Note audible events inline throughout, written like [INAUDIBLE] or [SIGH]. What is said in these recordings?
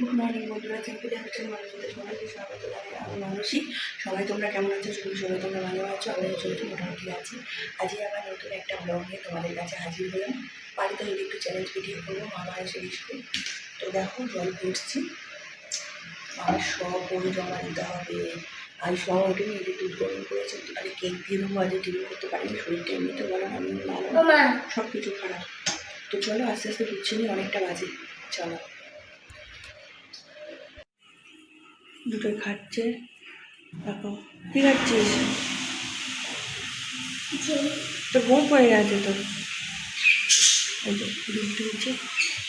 Good morning বন্ধুরা simple action মানুষদের সবাইকে স্বাগত জানাই আমি মানসী সবাই তোমরা কেমন আছো শুধু সবাই তোমরা ভালো আছো আমি চলছি মোটামুটি আছি আজকে আবার নতুন একটা ব্লগ নিয়ে তোমাদের কাছে হাজির হলাম বাড়িতে যদি একটু চ্যালেঞ্জ ভিডিও করব মামা এসে স্কুল তো দেখো জল পড়ছি আমার সব বই জমা দিতে হবে আর সব ওঠেনি এদিকে দুধ গরম করেছে আরে কেক দিয়ে দেবো আজকে টিভি করতে পারিনি শরীরটা এমনিতে বলো আমি সব কিছু খারাপ তো চলো, আস্তে আস্তে বুঝছি অনেকটা বাজে। চলো। দুটোই খাচ্ছে দেখো কি খাচ্ছিস? তো ঘুম পড়ে গেছে তো। এই যে দুধ দিয়েছে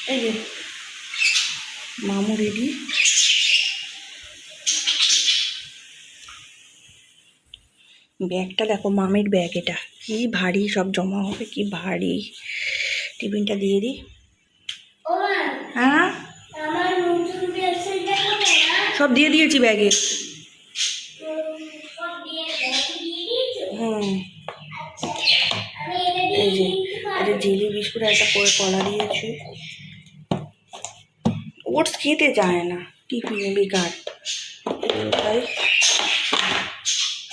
এই যে মামু রেডি। ব্যাগটা দেখো মামির ব্যাগ এটা। কি ভারী সব জমা হবে কি ভারী। টিফিনটা দিয়ে দিই। হ্যাঁ? সব দিয়ে দিয়েছি ব্যাগে সব দিয়ে ব্যাগে দিয়ে দিয়েছ হুম আমি এটা দিয়ে এই যে দিতে পারব। এটা জেলি বিস্কুট একটা করে কলা দিয়েছি ওটস খেতে চায় না টিফিনে বেকার এগুলো তাই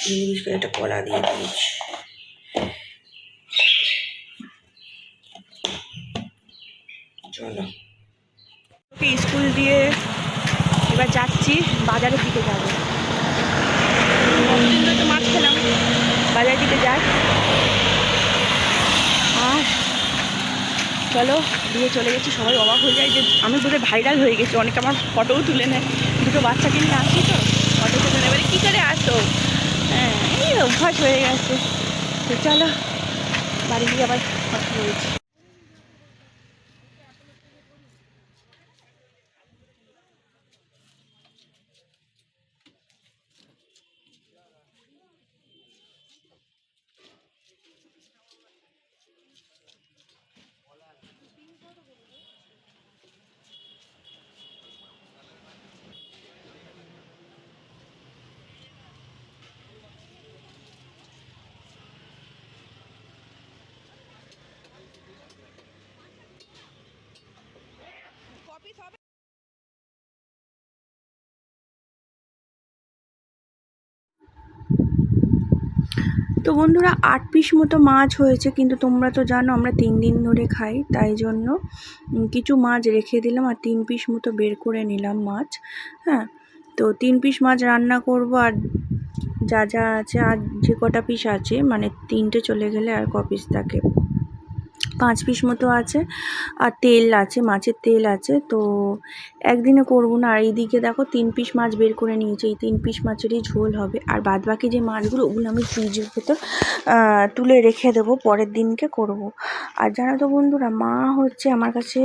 জেলি বিস্কুট একটা কলা দিয়ে দিয়েছি চলো ওকে স্কুল দিয়ে এবার যাচ্ছি বাজারের দিকে যাব। মাছ খেলাম। বাজারের দিকে যাই। আর চলো দিয়ে চলে গেছি। সবাই অবাক হয়ে যায় যে আমি বোধহয় ভাইরাল হয়ে গেছি। অনেকে আমার ফটোও তুলে নেয়। দুটো বাচ্চাকে নিয়ে আসি তো। ফটো তুলে নেবে কী করে আসো? হ্যাঁ এই অভ্যাস হয়ে গেছে। তো চলো বাড়ি গিয়ে আবার কথা বলছি। তো বন্ধুরা, আট পিস মতো মাছ হয়েছে, কিন্তু তোমরা তো জানো আমরা তিন দিন ধরে খাই, তাই জন্য কিছু মাছ রেখে দিলাম আর তিন পিস মতো বের করে নিলাম মাছ হ্যাঁ। তো তিন পিস মাছ রান্না করব আর যা যা আছে, আর যে কটা পিস আছে মানে তিনটে চলে গেলে আর ক পিস থাকে? পাঁচ পিস মতো আছে। আর তেল আছে, মাছের তেল আছে। তো একদিনে করব না। আর এইদিকে দেখো তিন পিস মাছ বের করে নিয়েছে। এই তিন পিস মাছেরই ঝোল হবে। আর বাদ বাকি যে মাছগুলো, ওগুলো আমি ফ্রিজের ভেতর তুলে রেখে দেবো। পরের দিনকে করব। আর জানো তো বন্ধুরা, মা হচ্ছে আমার কাছে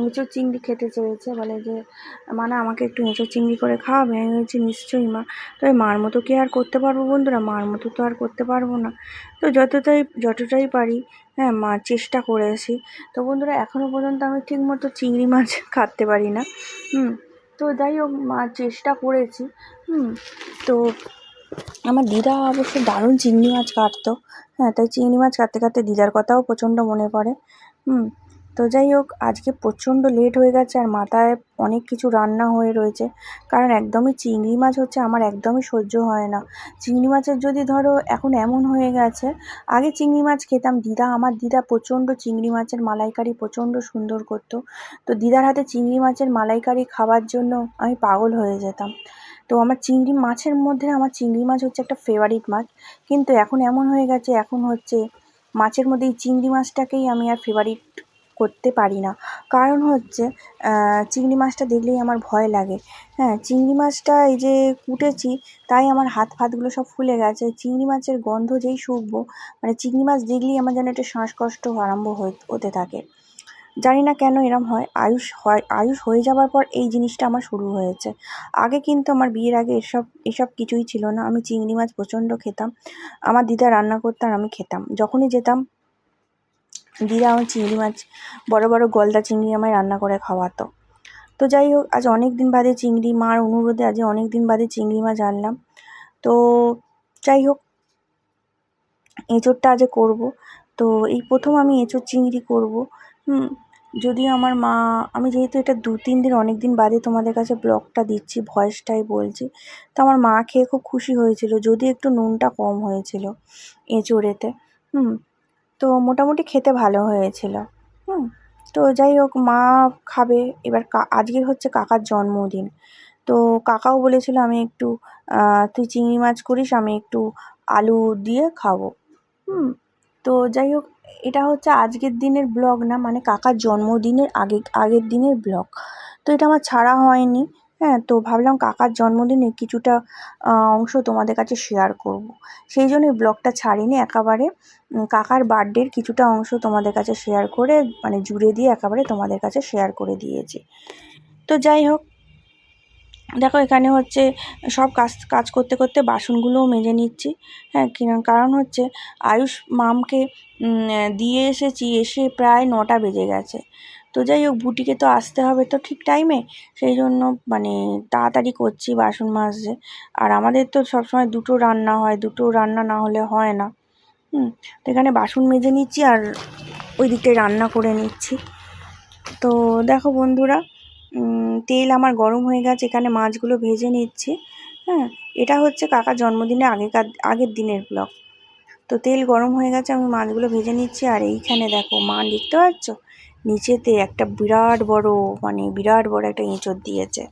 এঁচোড় চিংড়ি খেতে চেয়েছে। বলে যে মানে আমাকে একটু এঁচোড় চিংড়ি করে খাওয়াবে? আমি বলছি, নিশ্চয়ই মা। তবে মার মতো কি আর করতে পারব বন্ধুরা? মার মতো তো আর করতে পারব না। তো যতটাই যতটাই পারি হ্যাঁ মা, চেষ্টা করেছি তো বন্ধুরা এখনও পর্যন্ত আমি ঠিক মতো চিংড়ি মাছ [LAUGHS] কাটতে পারি না। হুম, তো যাই হোক, মা, চেষ্টা করেছি। হুম, তো আমার দিদা অবশ্য দারুণ চিংড়ি মাছ কাটতো। হ্যাঁ তাই চিংড়ি মাছ কাটতে কাটতে দিদার কথাও প্রচণ্ড মনে পড়ে। হুম তো যাই হোক, আজকে প্রচণ্ড লেট হয়ে গেছে আর মাথায় অনেক কিছু রান্না হয়ে রয়েছে। কারণ একদমই চিংড়ি মাছ হচ্ছে আমার একদমই সহ্য হয় না। চিংড়ি মাছের যদি ধরো এখন এমন হয়ে গেছে, আগে চিংড়ি মাছ খেতাম। দিদা, আমার দিদা প্রচণ্ড চিংড়ি মাছের মালাইকারি প্রচণ্ড সুন্দর করতো। তো দিদার হাতে চিংড়ি মাছের মালাইকারি খাওয়ার জন্য আমি পাগল হয়ে যেতাম। তো আমার চিংড়ি মাছের মধ্যে আমার চিংড়ি মাছ হচ্ছে একটা ফেভারিট মাছ। কিন্তু এখন এমন হয়ে গেছে, এখন হচ্ছে মাছের মধ্যে এই চিংড়ি মাছটাকেই আমি আর ফেভারিট করতে পারি না। কারণ হচ্ছে চিংড়ি মাছটা দেখলেই আমার ভয় লাগে। হ্যাঁ চিংড়ি মাছটা এই যে কুটেছি, তাই আমার হাত ফাতগুলো সব ফুলে গেছে। চিংড়ি মাছের গন্ধ যেই শুকবো মানে চিংড়ি মাছ দেখলেই আমার যেন একটা শ্বাসকষ্ট আরম্ভ হতে থাকে। জানি না কেন এরম হয়, আয়ুষ হয়, আয়ুষ হয়ে যাওয়ার পর এই জিনিসটা আমার শুরু হয়েছে। আগে কিন্তু আমার বিয়ের আগে এসব এসব কিছুই ছিল না। আমি চিংড়ি মাছ প্রচণ্ড খেতাম। আমার দিদা রান্না করতাম আমি খেতাম। যখনই যেতাম দিদা আমার চিংড়ি মাছ, বড় বড় গলদা চিংড়ি আমায় রান্না করে খাওয়াতো। তো যাই হোক, আজ অনেক দিন বাদে চিংড়ি মার অনুরোধে আজ অনেক দিন বাদে চিংড়ি মাছ আনলাম। তো যাই হোক, এঁচোড়টা আজ করব। তো এই প্রথম আমি এঁচোড় চিংড়ি করব। হুম, যদিও আমার মা, আমি যেহেতু এটা দু তিন দিন অনেক দিন বাদে তোমাদের কাছে ব্লগটা দিচ্ছি, ভয়েসটাই বলছি, তো আমার মা খেয়ে খুব খুশি হয়েছিল যদি একটু নুনটা কম হয়েছিল এঁচোড়েতে। হুম তো মোটামুটি খেতে ভালো হয়েছিল। হুম, তো যাই হোক, মা খাবে। এবার আজকের হচ্ছে কাকার জন্মদিন। তো কাকাও বলেছিল আমি একটু তুই চিংড়ি মাছ করিস, আমি একটু আলু দিয়ে খাব। হুম, তো যাই হোক, এটা হচ্ছে আজকের দিনের ব্লগ না মানে কাকার জন্মদিনের আগে, আগের দিনের ব্লগ। তো এটা আমার ছাড়া হয়নি। হ্যাঁ তো ভাবলাম কাকার জন্মদিনে কিছুটা অংশ তোমাদের কাছে শেয়ার করব। সেই জন্যই ব্লগটা ছাড়িনি একেবারে। কাকার বার্থডের কিছুটা অংশ তোমাদের কাছে শেয়ার করে মানে জুড়ে দিয়ে একেবারে তোমাদের কাছে শেয়ার করে দিয়েছি। তো যাই হোক, দেখো এখানে হচ্ছে সব কাজ কাজ করতে করতে বাসনগুলোও মেজে নিচ্ছি। হ্যাঁ কারণ হচ্ছে আয়ুষ মামকে দিয়ে এসেছি, এসে প্রায় নটা বেজে গেছে। তো যাই হোক, বুটিকে তো আসতে হবে তো ঠিক টাইমে সেই জন্য মানে তাড়াতাড়ি করছি বাসন মাজতে। আর আমাদের তো সবসময় দুটো রান্না হয়, দুটো রান্না না হলে হয় না। হুম, তো এখানে বাসন মেজে নিচ্ছি আর ওই দিকটায় রান্না করে নিচ্ছি। তো দেখো বন্ধুরা তেল আমার গরম হয়ে গেছে, এখানে মাছগুলো ভেজে নিচ্ছি। হ্যাঁ এটা হচ্ছে কাকার জন্মদিনে আগেকার, আগের দিনের ব্লগ তো তেল গরম হয়ে গেছে, আমি মাছগুলো ভেজে নিচ্ছি। আর এইখানে দেখো, মা লিখতে পাচ্ছ? নিচেতে একটা বিরাট বড় মানে বিরাট বড় একটা এঁচড় দিয়েছে।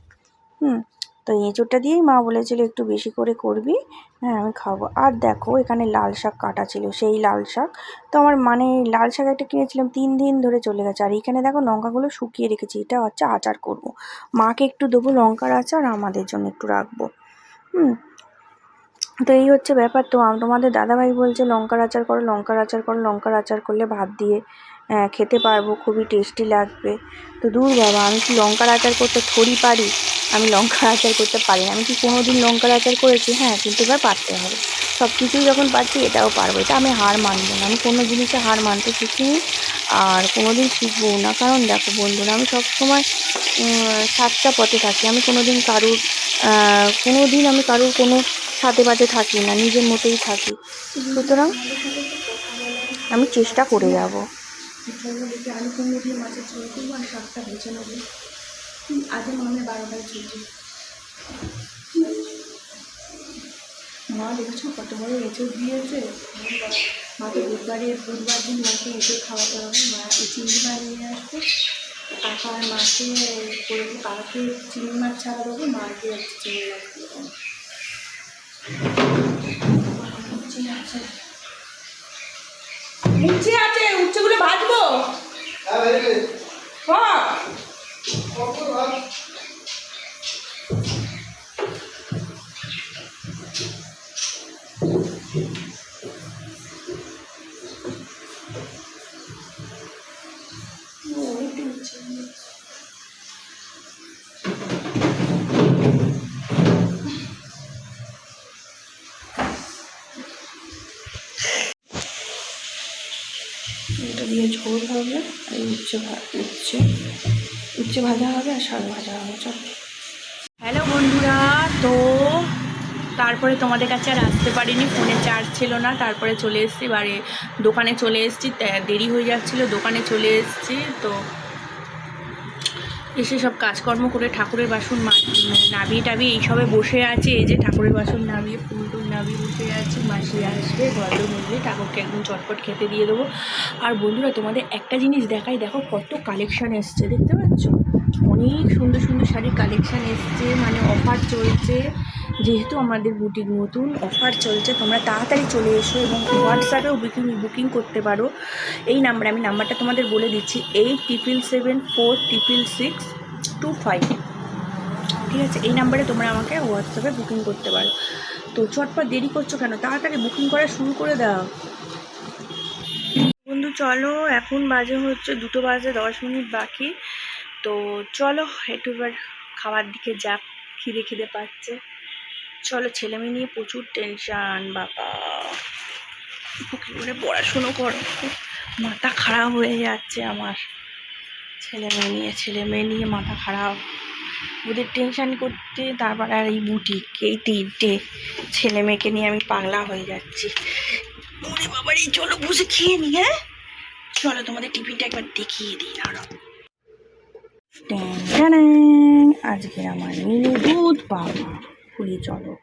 হুম, তো এঁচড়টা দিয়েই মা বলেছিল, একটু বেশি করে করবি হ্যাঁ আমি খাব। আর দেখো, এখানে লাল শাক কাটা ছিল, সেই লাল শাক। তো আমার মানে লাল শাক একটা কিনেছিলাম, তিন দিন ধরে চলে গেছে। আর এখানে দেখো, লঙ্কাগুলো শুকিয়ে রেখেছি, এটা হচ্ছে আচার করব। মাকে একটু দেবো লঙ্কার আচার আমাদের জন্য একটু রাখব। হুম, তো এই হচ্ছে ব্যাপার। তো তোমাদের দাদাভাই বলছে, লঙ্কার আচার করো, লঙ্কার আচার করো, লঙ্কার আচার করলে ভাত দিয়ে খেতে পারব, খুবই টেস্টি লাগবে। তো দূর বাবা, আমি কি লঙ্কার আচার করতে থরি পারি? আমি লঙ্কার [LAUGHS] আচার করতে পারি না। আমি কি কোনো দিন লঙ্কার আচার করেছি? হ্যাঁ কিন্তু এবার পারতে হবে। সব কিছুই যখন পারছি, এটাও পারব। এটা আমি হার মানবো না। আমি কোনো জিনিসে হার মানতে শিখিনি আর কোনো দিন শিখব না। কারণ দেখো বন্ধুরা, আমি সবসময় সাতটা পথে থাকি। আমি কোনো দিন কারুর কোনো দিন আমি কারুর কোনো সাথে পাতে থাকি না। নিজের মতোই থাকি। সুতরাং আমি চেষ্টা করে যাব। চন্দ্রদিকে আলু কুমড়ো দিয়ে মাছের ঝোল করব আর শাকটা ভেজে নেব। আগে মামে বারোটায় ছুটি। মা দেখছ কত বড় এঁচড় দিয়েছে? মাকে বুধবারে বুধবার দিন মাকে এঁচড় খাওয়াতে হবে। মা চিংড়ি মাছ নিয়ে আসবে। কাকা আর মাকে করে কাকাকে চিংড়ি মাছ ছাড়া দেবো মাকে চিংড়ি মাছ দেবো। আছে। Yeah, very good. Come. এটা দিয়ে ঝোল হবে আর উচ্ছে উচ্ছে উচ্ছে ভাজা হবে আর শাক ভাজা হবে, চল। হ্যালো বন্ধুরা, তো তারপরে তোমাদের কাছে আর আসতে পারিনি, ফোনে চার্জ ছিল না, তারপরে চলে এসেছি, বাড়ি, দোকানে চলে এসেছি দেরি হয়ে যাচ্ছিল, দোকানে চলে এসেছি, তো এসে সব কাজকর্ম করে ঠাকুরের বাসন নাবিয়ে টাবিয়ে এইসবে বসে আছে। এই যে ঠাকুরের বাসন নামিয়ে, ফুল টুল নামিয়ে বসে আছে। মাসি আসবে ঘরের মধ্যে ঠাকুরকে একদম চটপট খেতে দিয়ে দেবো। আর বন্ধুরা, তোমাদের একটা জিনিস দেখাই, দেখো কত কালেকশান এসছে, দেখতে পাচ্ছ? অনেক সুন্দর সুন্দর শাড়ির কালেকশান এসছে মানে অফার চলছে। যেহেতু আমাদের বুটিক নতুন অফার চলছে, তোমরা তাড়াতাড়ি চলে এসো এবং হোয়াটসঅ্যাপেও বুকিং বুকিং করতে পারো। এই নাম্বারে আমি নাম্বারটা তোমাদের বলে দিচ্ছি eight triple seven four triple six two five ঠিক আছে? এই নাম্বারে তোমরা আমাকে হোয়াটসঅ্যাপে বুকিং করতে পারো। তো চটপট দেরি করছ কেন? তাড়াতাড়ি বুকিং করা শুরু করে দাও। বন্ধু, চলো, এখন বাজে হচ্ছে দুটো বাজে দশ মিনিট বাকি। তো চলো, একটু এবার খাবার দিকে যাক, খিদে খিদে পাচ্ছে। চলো ছেলে মেয়ে নিয়ে প্রচুর টেনশান বাবা। কি করে পড়াশুনো করো মাথা খারাপ হয়ে যাচ্ছে আমার। ছেলে মেয়ে নিয়ে, ছেলে মেয়ে নিয়ে মাথা খারাপ। ওদের টেনশান করতে তারপর আর এই বুটিক এই তিনটে ছেলে মেয়েকে নিয়ে আমি পাগলা হয়ে যাচ্ছি। ওরে বাবার এই চলো বসে খেয়ে নি হ্যাঁ? চলো তোমাদের টিফিনটা একবার দেখিয়ে দিই ট্যাং আজকে আমার মিনি দুধ পাবা খুলি চলো।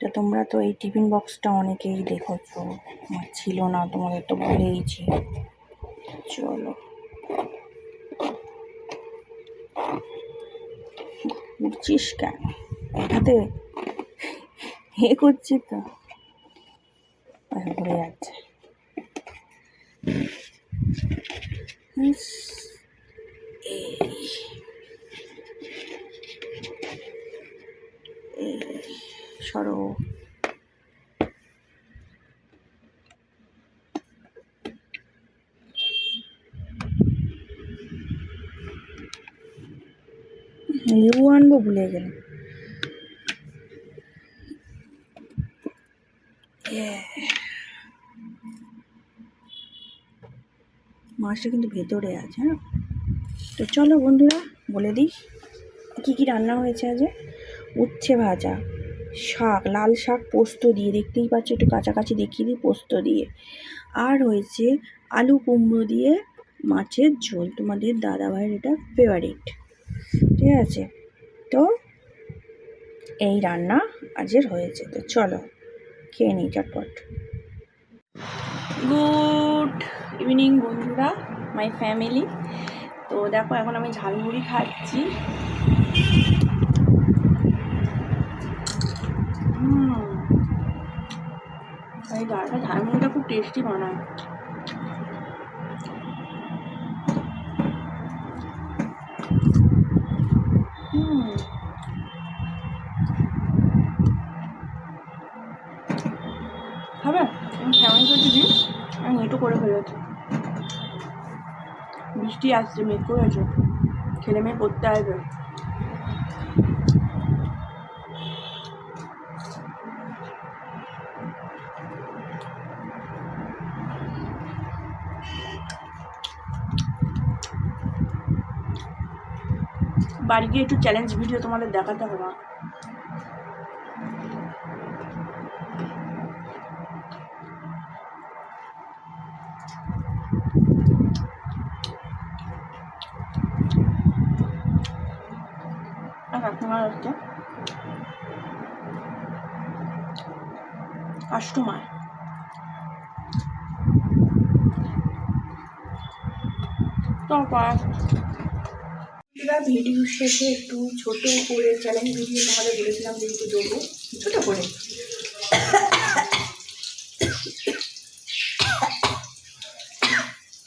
তো তোমরা তো এই টিফিন বক্সটা অনেকেই দেখেছ। আমার ছিল না, তোমাদের তো বলেইছি। চলো। ঘুরছিস কেন? এটাতে হে করছি তো। ঘুরে যাচ্ছে। লেবু আনব ভুলে গেলাম। মাছটা কিন্তু ভেতরে আছে হ্যাঁ? তো চলো বন্ধুরা, বলে দিই, কী কী রান্না হয়েছে আজ উচ্ছে ভাজা, শাক, লাল শাক পোস্ত দিয়ে, দেখতেই পাচ্ছ, একটু কাছাকাছি দেখিয়ে দিই, পোস্ত দিয়ে। আর হয়েছে আলু কুমড়ো দিয়ে মাছের ঝোল, তোমাদের দাদা ভাইয়ের এটা ফেভারিট ঠিক আছে। তো এই রান্না আজের হয়েছে। তো চলো, খেয়ে নিই চটপট গুড ইভিনিং বন্ধুরা, মাই ফ্যামিলি। তো দেখো, এখন আমি ঝালমুড়ি খাচ্ছি। ঝালমুড়িটা খুব টেস্টি বানায় হুম হবে আমি কেমন করে দিদি আমি একটু করে ফেলেছি বৃষ্টি আসছে, মেঘ করেছে। ছেলে মেয়ে পড়তে আসবে। বাড়ি গিয়ে একটু চ্যালেঞ্জ ভিডিও তোমাদের দেখাতে হবে আর কাকিমার হচ্ছে কাস্টমার। তারপর ভিডিও শেষে একটু ছোট করে চ্যালেঞ্জ ভিডিও তোমাদের বলেছিলাম যে একটু দেবো। ছোট করে।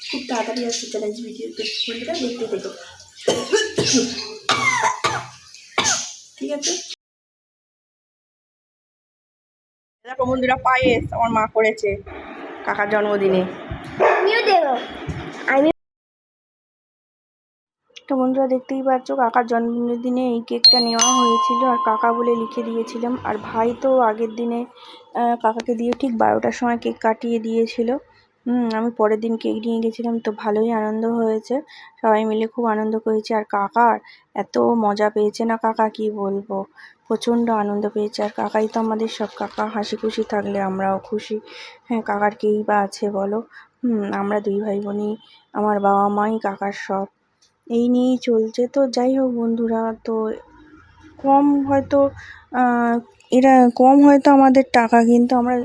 খুব তাড়াতাড়ি আসছে চ্যালেঞ্জ ভিডিও দেখতে দেখো ঠিক আছে? দেখো বন্ধুরা পায়েস আমার মা করেছে কাকার জন্মদিনে। আমিও দেবো। আমি তো বন্ধুরা দেখতেই পাচ্ছ কাকার জন্মদিনে এই কেকটা নেওয়া হয়েছিল আর কাকা বলে লিখে দিয়েছিলাম। আর ভাই তো আগের দিনে কাকাকে দিয়ে ঠিক বারোটার সময় কেক কাটিয়ে দিয়েছিল। আমি পরের দিন কেক নিয়ে গেছিলাম, তো ভালোই আনন্দ হয়েছে। সবাই মিলে খুব আনন্দ করেছি। আর কাকার এত মজা পেয়েছে না কাকা, কি বলব? প্রচণ্ড আনন্দ পেয়েছে। আর কাকাই তো আমাদের সব, কাকা হাসি খুশি থাকলে আমরাও খুশি। হ্যাঁ কাকার কেই বা আছে বলো? আমরা দুই ভাই বোনই আমার বাবা মাই কাকার সব। এই নিয়েই চলছে। তো যাই হোক বন্ধুরা, তো কম হয়তো এরা কম হয়তো আমাদের টাকা, কিন্তু আমরা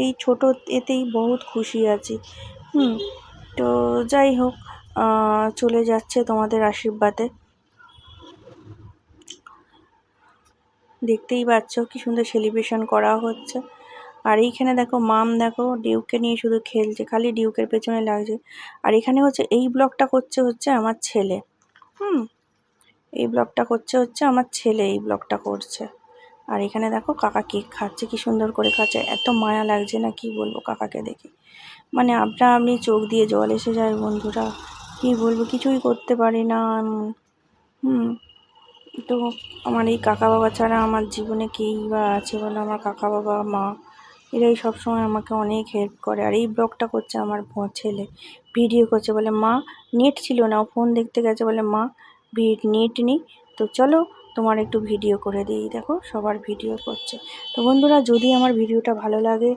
এই ছোট এতেই বহুত খুশি আছি। হুম, তো যাই হোক চলে যাচ্ছে তোমাদের আশীর্বাদে। দেখতেই পাচ্ছ কি সুন্দর সেলিব্রেশন করা হচ্ছে। আর এইখানে দেখো, মাম দেখো ডিউকে নিয়ে শুধু খেলছে, খালি ডিউকের পেছনে লাগছে। আর এখানে হচ্ছে, এই ব্লগটা করছে হচ্ছে আমার ছেলে। হুম, এই ব্লগটা করছে হচ্ছে আমার ছেলে, এই ব্লগটা করছে। আর এখানে দেখো কাকা কেক খাচ্ছে, কি সুন্দর করে খাচ্ছে। এত মায়া লাগছে না, কি বলব কাকাকে দেখে। মানে আপনা আপনি চোখ দিয়ে জল এসে যায় বন্ধুরা, কি বলব কিছুই করতে পারি না হুম, তো আমার এই কাকা বাবা ছাড়া আমার জীবনে কেই বা আছে বলে? আমার কাকা বাবা, মা, এরাই সবসময় আমাকে অনেক হেল্প করে। আর এই ব্লগটা করছে আমার ছেলে ভিডিও করছে বলে, মা নেট ছিল না। ও ফোন দেখতে গেছে বলে, মা ভিড নেট নেই। তো চলো তোমার একটু ভিডিও করে দিই। দেখো, সবার ভিডিও করছে। তো বন্ধুরা, যদি আমার ভিডিওটা ভালো লাগে